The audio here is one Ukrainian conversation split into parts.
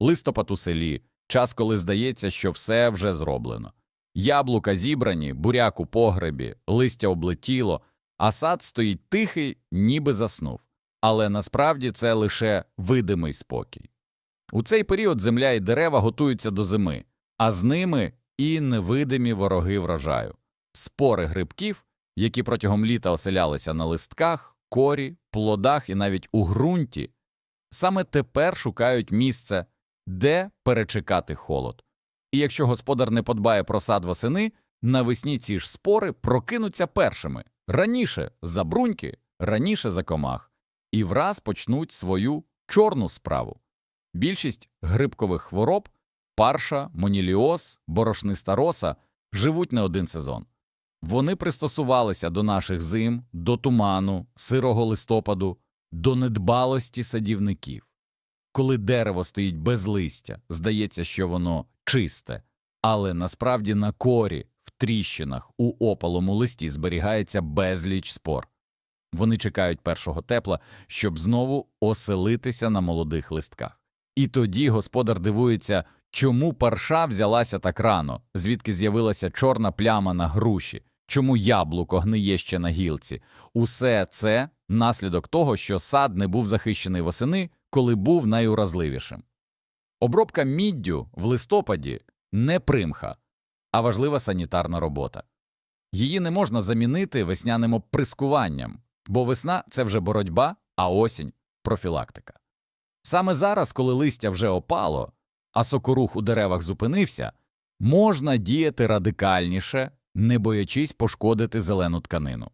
листопад у селі, час, коли здається, що все вже зроблено. Яблука зібрані, буряк у погребі, листя облетіло, а сад стоїть тихий, ніби заснув. Але насправді це лише видимий спокій. У цей період земля і дерева готуються до зими, а з ними і невидимі вороги врожаю спори грибків, які протягом літа оселялися на листках, корі, плодах і навіть у ґрунті, саме тепер шукають місце, де перечекати холод. І якщо господар не подбає про сад восени, навесні ці ж спори прокинуться першими раніше за бруньки, раніше за комах, і враз почнуть свою чорну справу. Більшість грибкових хвороб парша, моніліоз, борошниста роса живуть не один сезон. Вони пристосувалися до наших зим, до туману, сирого листопаду, до недбалості садівників. Коли дерево стоїть без листя, здається, що воно чисте, але насправді на корі, в тріщинах, у опалому листі зберігається безліч спор. Вони чекають першого тепла, щоб знову оселитися на молодих листках. І тоді господар дивується, чому парша взялася так рано, звідки з'явилася чорна пляма на груші, чому яблуко гниє ще на гілці. Усе це наслідок того, що сад не був захищений восени, коли був найуразливішим. Обробка міддю в листопаді не примха, а важлива санітарна робота. Її не можна замінити весняним оприскуванням, бо весна це вже боротьба, а осінь профілактика. Саме зараз, коли листя вже опало, а сокорух у деревах зупинився, можна діяти радикальніше, не боячись пошкодити зелену тканину.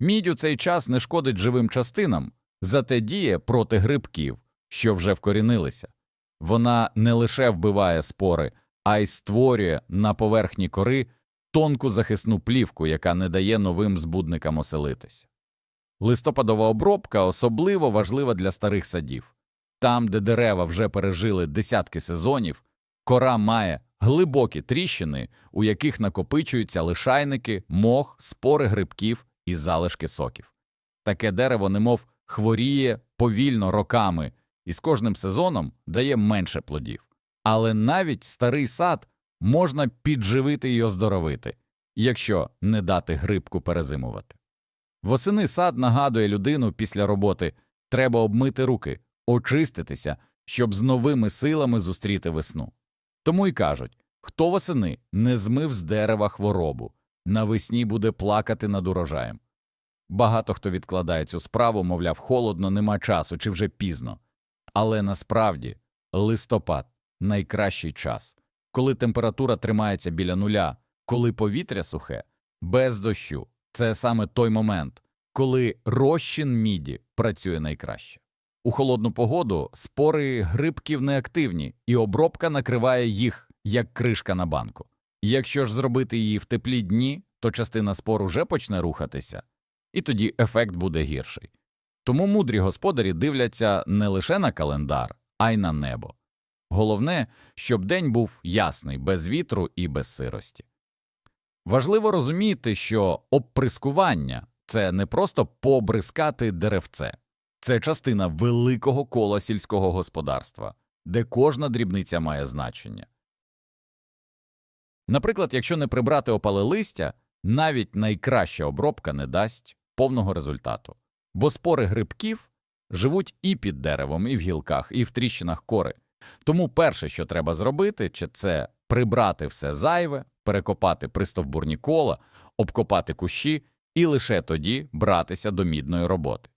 Мідь у цей час не шкодить живим частинам, зате діє проти грибків, що вже вкорінилися. Вона не лише вбиває спори, а й створює на поверхні кори тонку захисну плівку, яка не дає новим збудникам оселитися. Листопадова обробка особливо важлива для старих садів. Там, де дерева вже пережили десятки сезонів, кора має глибокі тріщини, у яких накопичуються лишайники, мох, спори грибків і залишки соків. Таке дерево, немов хворіє повільно роками і з кожним сезоном дає менше плодів. Але навіть старий сад можна підживити і оздоровити, якщо не дати грибку перезимувати. Восени сад нагадує людину після роботи треба обмити руки, очиститися, щоб з новими силами зустріти весну. Тому й кажуть хто восени не змив з дерева хворобу, навесні буде плакати над урожаєм. Багато хто відкладає цю справу, мовляв, холодно, нема часу чи вже пізно. Але насправді листопад найкращий час, коли температура тримається біля нуля, коли повітря сухе, без дощу. Це саме той момент, коли розчин міді працює найкраще. У холодну погоду спори грибків неактивні, і обробка накриває їх як кришка на банку. Якщо ж зробити її в теплі дні, то частина спор уже почне рухатися, і тоді ефект буде гірший. Тому мудрі господарі дивляться не лише на календар, а й на небо. Головне, щоб день був ясний, без вітру і без сирості. Важливо розуміти, що обприскування це не просто побризкати деревце, це частина великого кола сільського господарства, де кожна дрібниця має значення. Наприклад, якщо не прибрати опале листя, навіть найкраща обробка не дасть повного результату, бо спори грибків живуть і під деревом, і в гілках, і в тріщинах кори. Тому перше, що треба зробити, чи це прибрати все зайве, перекопати пристовбурні кола, обкопати кущі і лише тоді братися до мідної роботи.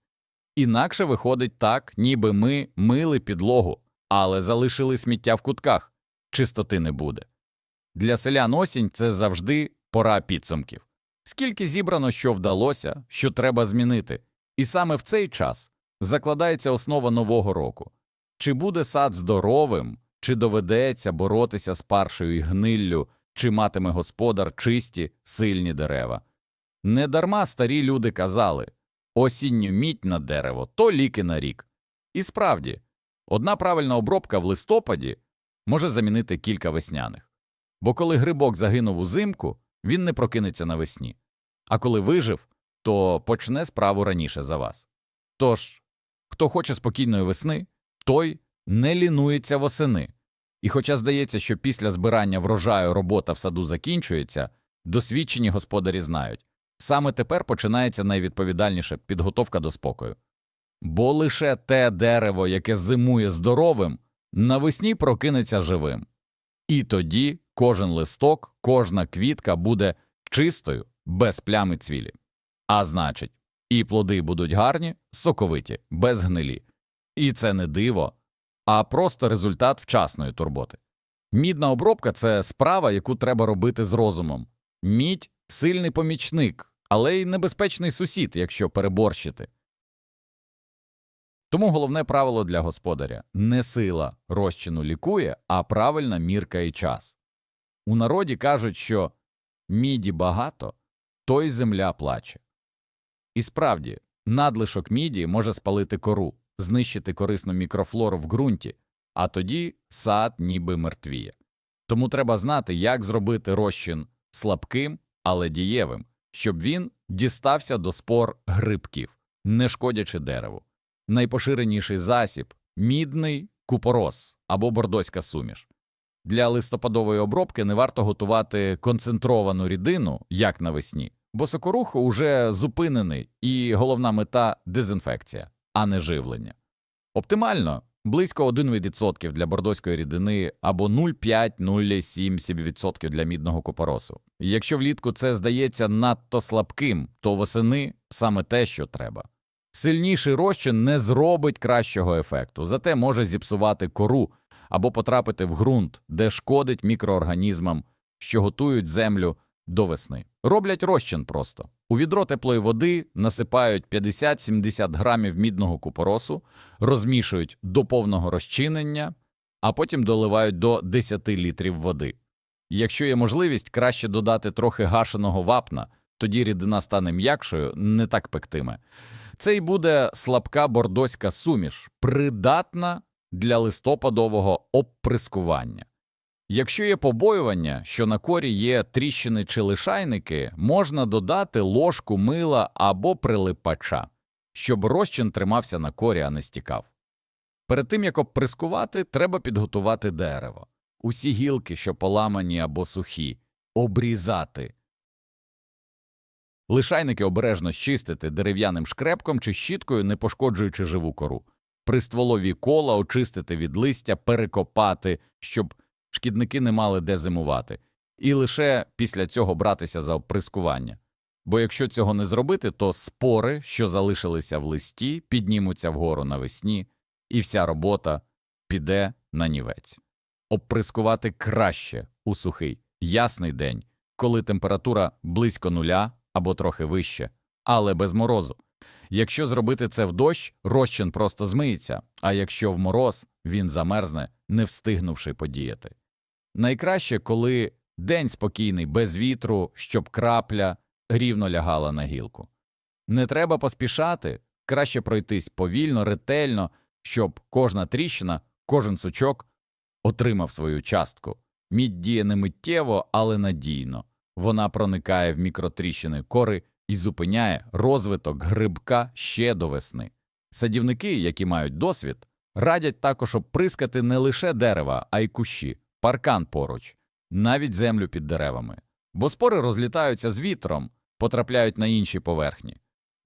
Інакше виходить так, ніби ми мили підлогу, але залишили сміття в кутках, чистоти не буде. Для селян осінь це завжди пора підсумків. Скільки зібрано, що вдалося, що треба змінити, і саме в цей час закладається основа нового року. Чи буде сад здоровим, чи доведеться боротися з паршою і гниллю, чи матиме господар чисті, сильні дерева. Недарма старі люди казали осінню мідь на дерево то ліки на рік. І справді, одна правильна обробка в листопаді може замінити кілька весняних. Бо коли грибок загинув узимку, він не прокинеться навесні, а коли вижив, то почне справу раніше за вас. Тож, хто хоче спокійної весни, той не лінується восени. І хоча здається, що після збирання врожаю робота в саду закінчується, досвідчені господарі знають, саме тепер починається найвідповідальніша підготовка до спокою. Бо лише те дерево, яке зимує здоровим, навесні прокинеться живим. І тоді кожен листок, кожна квітка буде чистою, без плями цвілі. А значить, і плоди будуть гарні, соковиті, без гнилі. І це не диво, а просто результат вчасної турботи. Мідна обробка це справа, яку треба робити з розумом. Мідь сильний помічник, але й небезпечний сусід, якщо переборщити. Тому головне правило для господаря не сила розчину лікує, а правильна мірка і час. У народі кажуть, що міді багато, то й земля плаче. І справді, надлишок міді може спалити кору, знищити корисну мікрофлору в ґрунті, а тоді сад ніби мертвіє. Тому треба знати, як зробити розчин слабким, але дієвим, щоб він дістався до спор грибків, не шкодячи дереву. Найпоширеніший засіб мідний купорос або бордоська суміш. Для листопадової обробки не варто готувати концентровану рідину, як навесні, бо сокорух уже зупинений і головна мета дезінфекція, а не живлення. Оптимально близько 1% для бордоської рідини або 0,5-0,7% для мідного купоросу. Якщо влітку це здається надто слабким, то восени саме те, що треба. Сильніший розчин не зробить кращого ефекту, зате може зіпсувати кору або потрапити в ґрунт, де шкодить мікроорганізмам, що готують землю до весни. Роблять розчин просто. У відро теплої води насипають 50-70 грамів мідного купоросу, розмішують до повного розчинення, а потім доливають до 10 літрів води. Якщо є можливість, краще додати трохи гашеного вапна, тоді рідина стане м'якшою, не так пектиме. Це й буде слабка бордоська суміш, придатна для листопадового обприскування. Якщо є побоювання, що на корі є тріщини чи лишайники, можна додати ложку мила або прилипача, щоб розчин тримався на корі, а не стікав. Перед тим як обприскувати, треба підготувати дерево. Усі гілки, що поламані або сухі, обрізати. Лишайники обережно щистити дерев'яним шкрепком чи щіткою, не пошкоджуючи живу кору. Пристволові кола очистити від листя, перекопати, щоб шкідники не мали де зимувати, і лише після цього братися за оприскування. Бо якщо цього не зробити, то спори, що залишилися в листі, піднімуться вгору навесні, і вся робота піде на нівець. Обприскувати краще у сухий, ясний день, коли температура близько нуля або трохи вище, але без морозу. Якщо зробити це в дощ, розчин просто змиється, а якщо в мороз, він замерзне, не встигнувши подіяти. Найкраще, коли день спокійний, без вітру, щоб крапля рівно лягала на гілку. Не треба поспішати, краще пройтись повільно, ретельно, щоб кожна тріщина, кожен сучок отримав свою частку. Мідь діє не миттєво, але надійно. Вона проникає в мікротріщини кори і зупиняє розвиток грибка ще до весни. Садівники, які мають досвід, радять також обприскати не лише дерева, а й кущі, паркан поруч, навіть землю під деревами, бо спори розлітаються з вітром, потрапляють на інші поверхні.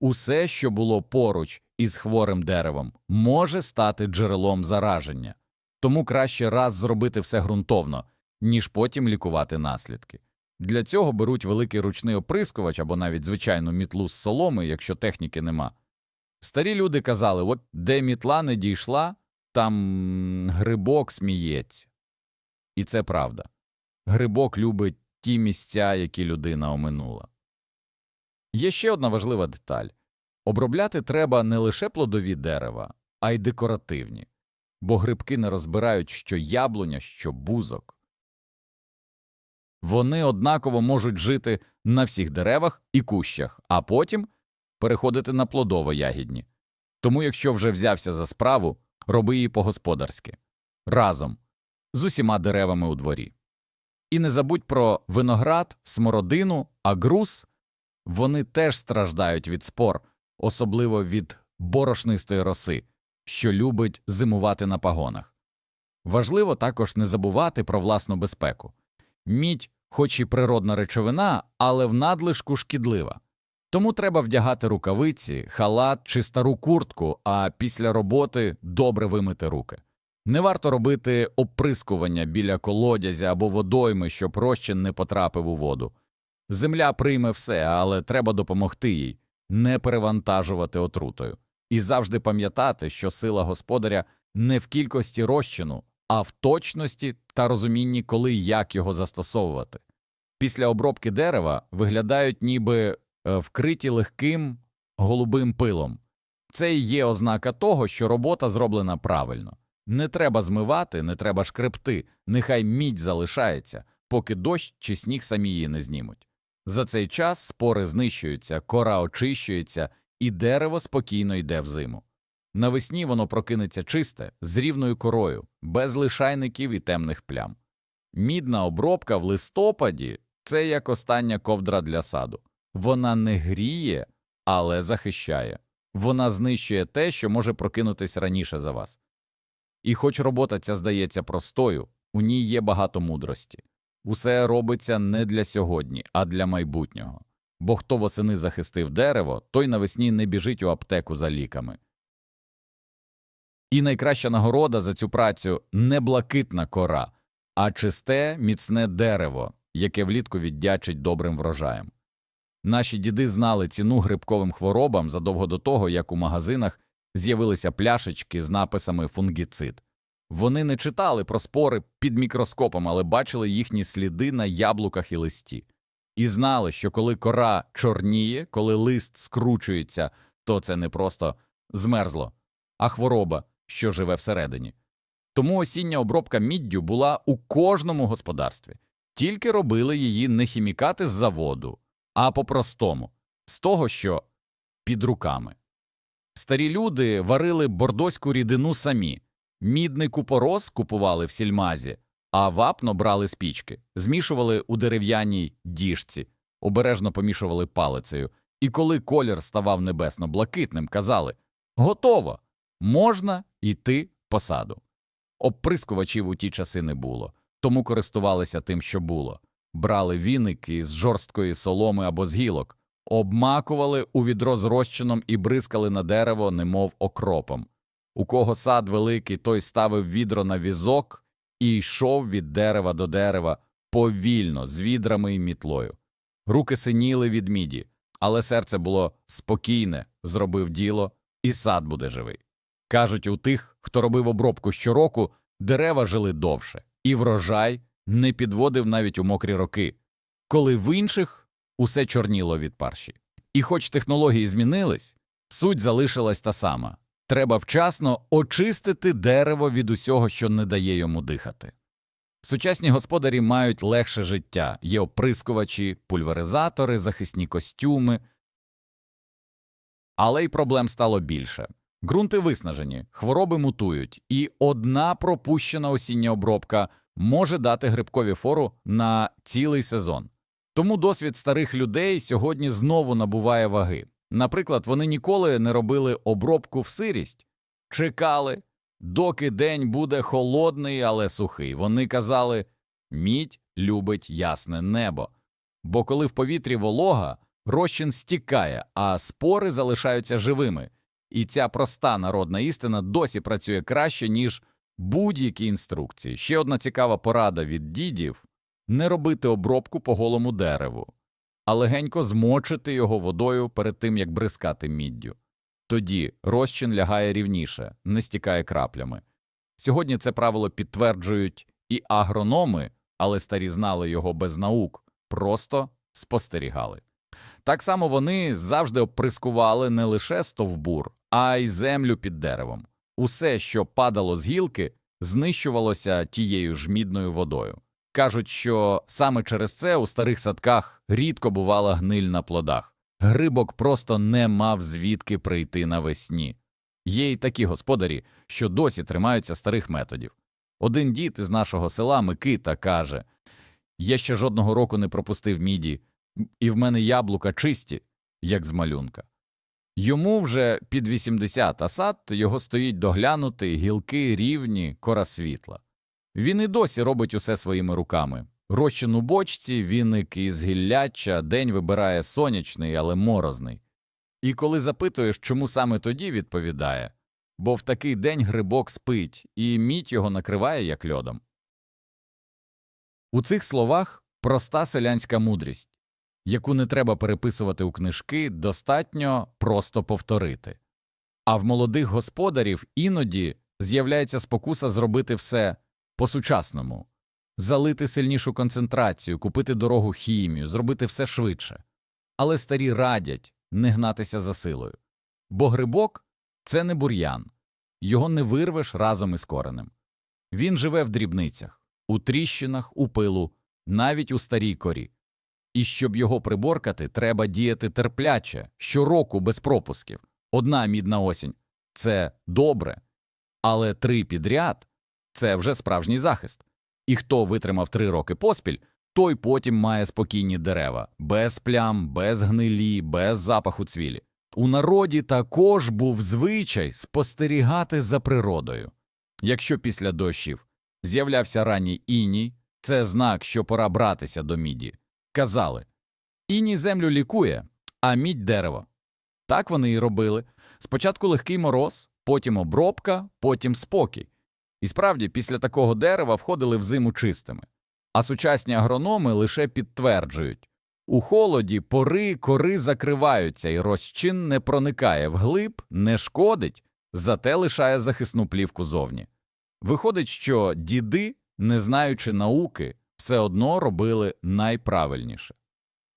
Усе, що було поруч із хворим деревом, може стати джерелом зараження, тому краще раз зробити все ґрунтовно, ніж потім лікувати наслідки. Для цього беруть великий ручний оприскувач або навіть звичайну мітлу з соломи, якщо техніки нема. Старі люди казали, от де мітла не дійшла, там грибок сміється. І це правда. Грибок любить ті місця, які людина оминула. Є ще одна важлива деталь обробляти треба не лише плодові дерева, а й декоративні, бо грибки не розбирають, що яблуня, що бузок. Вони однаково можуть жити на всіх деревах і кущах, а потім переходити на плодово-ягідні. Тому, якщо вже взявся за справу, роби її по-господарськи разом з усіма деревами у дворі. І не забудь про виноград, смородину, агрус вони теж страждають від спор, особливо від борошнистої роси, що любить зимувати на пагонах. Важливо також не забувати про власну безпеку. Мідь, хоч і природна речовина, але в надлишку шкідлива. Тому треба вдягати рукавиці, халат чи стару куртку, а після роботи добре вимити руки. Не варто робити оприскування біля колодязя або водойми, щоб розчин не потрапив у воду. Земля прийме все, але треба допомогти їй, не перевантажувати отрутою. І завжди пам'ятати, що сила господаря не в кількості розчину, а в точності та розумінні, коли і як його застосовувати. Після обробки дерева виглядають ніби е, вкриті легким голубим пилом. Це і є ознака того, що робота зроблена правильно. Не треба змивати, не треба шкребти, нехай мідь залишається, поки дощ чи сніг самі її не знімуть. За цей час спори знищуються, кора очищується, і дерево спокійно йде в зиму. Навесні воно прокинеться чисте, з рівною корою, без лишайників і темних плям. Мідна обробка в листопаді це як остання ковдра для саду. Вона не гріє, але захищає. Вона знищує те, що може прокинутись раніше за вас. І хоч робота ця здається простою, у ній є багато мудрості. Усе робиться не для сьогодні, а для майбутнього. Бо хто восени захистив дерево, той навесні не біжить у аптеку за ліками. І найкраща нагорода за цю працю не блакитна кора, а чисте, міцне дерево, яке влітку віддячить добрим врожаєм. Наші діди знали ціну грибковим хворобам задовго до того, як у магазинах з'явилися пляшечки з написами фунгіцид. Вони не читали про спори під мікроскопом, але бачили їхні сліди на яблуках і листі. І знали, що коли кора чорніє, коли лист скручується, то це не просто змерзло, а хвороба, що живе всередині. Тому осіння обробка міддю була у кожному господарстві, тільки робили її не хімікати з заводу, а по-простому, з того, що під руками. Старі люди варили бордоську рідину самі, мідний купорос купували в сільмазі, а вапно брали з пічки, змішували у дерев'яній діжці, обережно помішували палицею, і коли колір ставав небесно-блакитним, казали Готово! Можна йти по саду. Оприскувачів у ті часи не було, тому користувалися тим, що було. Брали віники з жорсткої соломи або з гілок, обмакували у відро з розчином і бризкали на дерево, немов окропом. У кого сад великий, той ставив відро на візок і йшов від дерева до дерева повільно, з відрами і мітлою. Руки синіли від міді, але серце було спокійне, зробив діло, і сад буде живий. Кажуть, у тих, хто робив обробку щороку, дерева жили довше, і врожай не підводив навіть у мокрі роки, коли в інших усе чорніло від парші. І хоч технології змінились, суть залишилась та сама треба вчасно очистити дерево від усього, що не дає йому дихати. Сучасні господарі мають легше життя, є оприскувачі, пульверизатори, захисні костюми, але й проблем стало більше. Ґрунти виснажені, хвороби мутують, і одна пропущена осіння обробка може дати грибкові фору на цілий сезон. Тому досвід старих людей сьогодні знову набуває ваги. Наприклад, вони ніколи не робили обробку в сирість, чекали, доки день буде холодний, але сухий. Вони казали мідь любить ясне небо. Бо коли в повітрі волога, розчин стікає, а спори залишаються живими. І ця проста народна істина досі працює краще, ніж будь-які інструкції. Ще одна цікава порада від дідів не робити обробку по голому дереву, а легенько змочити його водою перед тим, як бризкати міддю. Тоді розчин лягає рівніше, не стікає краплями. Сьогодні це правило підтверджують і агрономи, але старі знали його без наук, просто спостерігали. Так само вони завжди оприскували не лише стовбур, а й землю під деревом. Усе, що падало з гілки, знищувалося тією ж мідною водою. Кажуть, що саме через це у старих садках рідко бувала гниль на плодах. Грибок просто не мав звідки прийти навесні. Є й такі господарі, що досі тримаються старих методів. Один дід із нашого села Микита каже Я ще жодного року не пропустив міді, і в мене яблука чисті, як з малюнка. Йому вже під 80, а сад його стоїть доглянутий, гілки рівні, кора світла. Він і досі робить усе своїми руками. Розчин у бочці, віник із гілляча, день вибирає сонячний, але морозний. І коли запитуєш, чому саме тоді, відповідає бо в такий день грибок спить, і мідь його накриває як льодом. У цих словах проста селянська мудрість, яку не треба переписувати у книжки, достатньо просто повторити. А в молодих господарів іноді з'являється спокуса зробити все по-сучасному, залити сильнішу концентрацію, купити дорогу хімію, зробити все швидше. Але старі радять не гнатися за силою. Бо грибок це не бур'ян, його не вирвеш разом із коренем. Він живе в дрібницях, у тріщинах, у пилу, навіть у старій корі. І щоб його приборкати, треба діяти терпляче, щороку без пропусків. Одна мідна осінь це добре, але три підряд це вже справжній захист. І хто витримав три роки поспіль, той потім має спокійні дерева, без плям, без гнилі, без запаху цвілі. У народі також був звичай спостерігати за природою. Якщо після дощів з'являвся ранній іній, це знак, що пора братися до міді. Казали іній землю лікує, а мідь дерево. Так вони і робили. Спочатку легкий мороз, потім обробка, потім спокій. І справді, після такого дерева входили в зиму чистими. А сучасні агрономи лише підтверджують у холоді пори кори закриваються, і розчин не проникає вглиб, не шкодить, зате лишає захисну плівку зовні. Виходить, що діди, не знаючи науки, все одно робили найправильніше.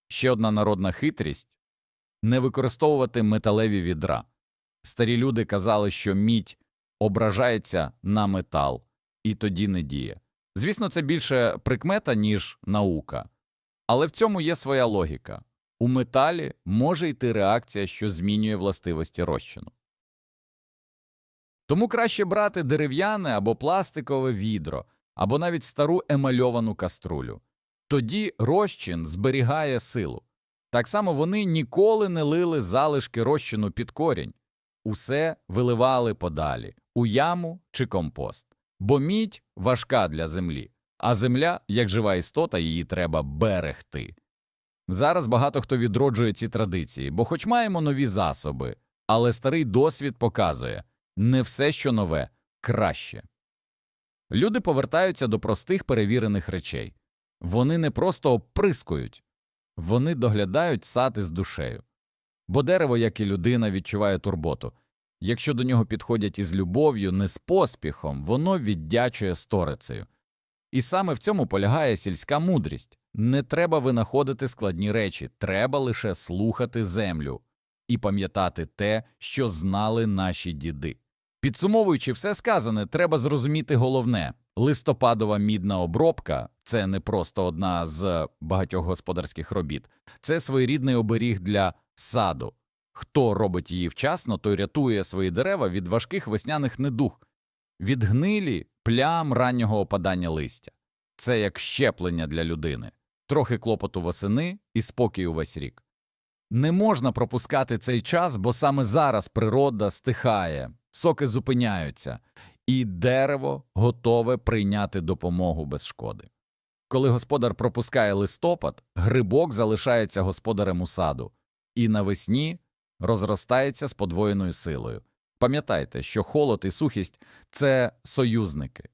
Ще одна народна хитрість не використовувати металеві відра. Старі люди казали, що мідь ображається на метал, і тоді не діє. Звісно, це більше прикмета, ніж наука. Але в цьому є своя логіка у металі може йти реакція, що змінює властивості розчину. Тому краще брати дерев'яне або пластикове відро, або навіть стару емальовану каструлю. Тоді розчин зберігає силу. Так само вони ніколи не лили залишки розчину під корінь, усе виливали подалі у яму чи компост, бо мідь важка для землі а земля, як жива істота, її треба берегти. Зараз багато хто відроджує ці традиції, бо, хоч маємо нові засоби, але старий досвід показує не все, що нове, краще. Люди повертаються до простих перевірених речей вони не просто оприскують, вони доглядають сад із душею. Бо дерево, як і людина, відчуває турботу. Якщо до нього підходять із любов'ю, не з поспіхом, воно віддячує сторицею. І саме в цьому полягає сільська мудрість не треба винаходити складні речі, треба лише слухати землю і пам'ятати те, що знали наші діди. Підсумовуючи все сказане, треба зрозуміти головне листопадова мідна обробка це не просто одна з багатьох господарських робіт, це своєрідний оберіг для саду. Хто робить її вчасно, той рятує свої дерева від важких весняних недух, від гнилі плям раннього опадання листя. Це як щеплення для людини, трохи клопоту восени і спокій увесь рік. Не можна пропускати цей час, бо саме зараз природа стихає, соки зупиняються, і дерево готове прийняти допомогу без шкоди. Коли господар пропускає листопад, грибок залишається господарем у саду, і навесні розростається з подвоєною силою. Пам'ятайте, що холод і сухість це союзники.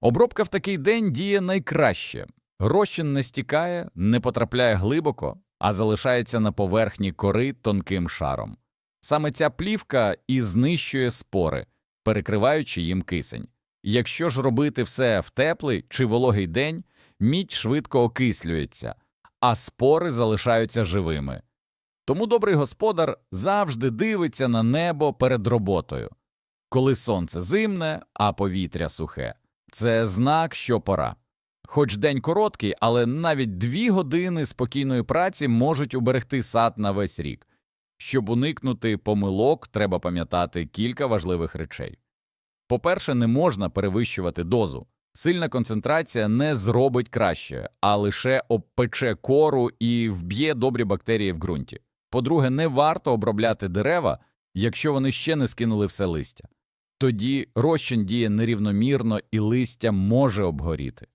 Обробка в такий день діє найкраще розчин не стікає, не потрапляє глибоко, а залишається на поверхні кори тонким шаром. Саме ця плівка і знищує спори, перекриваючи їм кисень. Якщо ж робити все в теплий чи вологий день, мідь швидко окислюється, а спори залишаються живими. Тому добрий господар завжди дивиться на небо перед роботою. Коли сонце зимне, а повітря сухе, це знак, що пора. Хоч день короткий, але навіть дві години спокійної праці можуть уберегти сад на весь рік. Щоб уникнути помилок, треба пам'ятати кілька важливих речей. По-перше, не можна перевищувати дозу. Сильна концентрація не зробить краще, а лише обпече кору і вб'є добрі бактерії в ґрунті. По-друге, не варто обробляти дерева, якщо вони ще не скинули все листя. Тоді розчин діє нерівномірно і листя може обгоріти.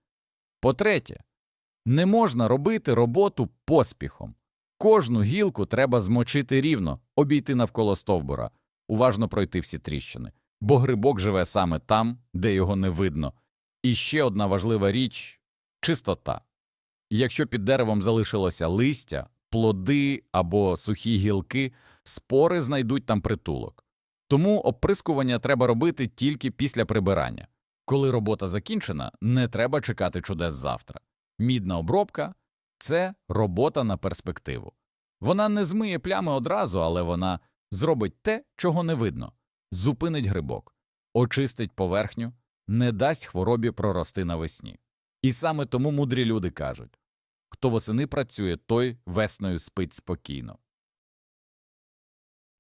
По-третє, не можна робити роботу поспіхом. Кожну гілку треба змочити рівно, обійти навколо стовбура, уважно пройти всі тріщини, бо грибок живе саме там, де його не видно. І ще одна важлива річ чистота. Якщо під деревом залишилося листя, плоди або сухі гілки, спори знайдуть там притулок. Тому оприскування треба робити тільки після прибирання. Коли робота закінчена, не треба чекати чудес завтра. Мідна обробка це робота на перспективу. Вона не змиє плями одразу, але вона зробить те, чого не видно, зупинить грибок, очистить поверхню, не дасть хворобі прорости навесні. І саме тому мудрі люди кажуть хто восени працює, той весною спить спокійно.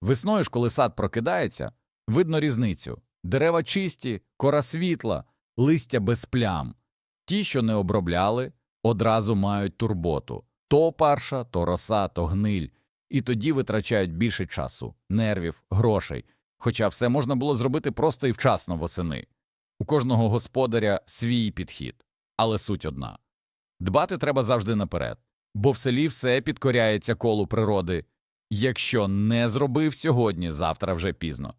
Весною ж, коли сад прокидається, видно різницю дерева чисті, кора світла, листя без плям. Ті, що не обробляли, одразу мають турботу то парша, то роса, то гниль, і тоді витрачають більше часу, нервів, грошей. Хоча все можна було зробити просто і вчасно восени. У кожного господаря свій підхід, але суть одна дбати треба завжди наперед, бо в селі все підкоряється колу природи. Якщо не зробив сьогодні, завтра вже пізно.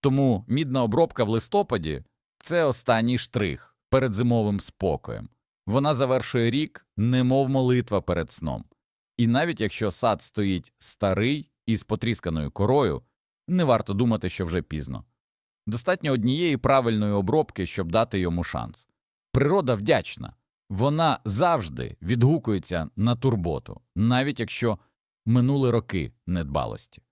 Тому мідна обробка в листопаді це останній штрих перед зимовим спокоєм. Вона завершує рік, немов молитва перед сном. І навіть якщо сад стоїть старий і з потрісканою корою, не варто думати, що вже пізно. Достатньо однієї правильної обробки, щоб дати йому шанс. Природа вдячна, вона завжди відгукується на турботу, навіть якщо минули роки недбалості.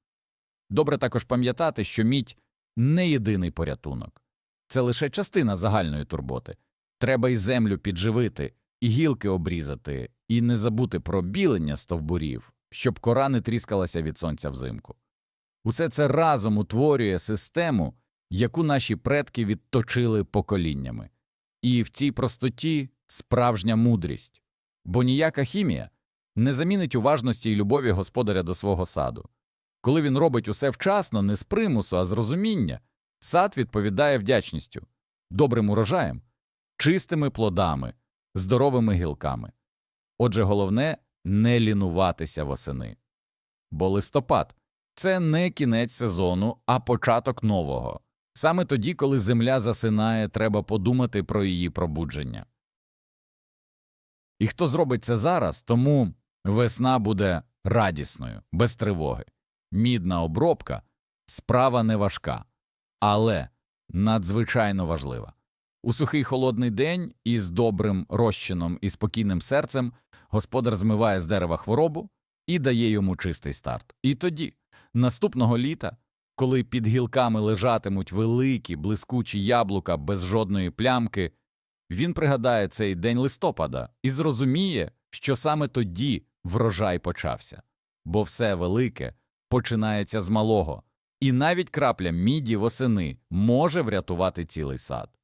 Добре також пам'ятати, що мідь не єдиний порятунок, це лише частина загальної турботи. Треба й землю підживити, і гілки обрізати, і не забути про білення стовбурів, щоб кора не тріскалася від сонця взимку. Усе це разом утворює систему, яку наші предки відточили поколіннями. І в цій простоті справжня мудрість, бо ніяка хімія не замінить уважності і любові господаря до свого саду. Коли він робить усе вчасно, не з примусу, а з розуміння, сад відповідає вдячністю, добрим урожаєм, чистими плодами, здоровими гілками. Отже, головне не лінуватися восени. Бо листопад це не кінець сезону, а початок нового. Саме тоді, коли земля засинає, треба подумати про її пробудження. І хто зробить це зараз, тому весна буде радісною, без тривоги. Мідна обробка справа не важка, але надзвичайно важлива. У сухий холодний день із добрим розчином і спокійним серцем господар змиває з дерева хворобу і дає йому чистий старт. І тоді, наступного літа, коли під гілками лежатимуть великі блискучі яблука без жодної плямки, він пригадає цей день листопада і зрозуміє, що саме тоді врожай почався, бо все велике починається з малого, і навіть крапля міді восени може врятувати цілий сад.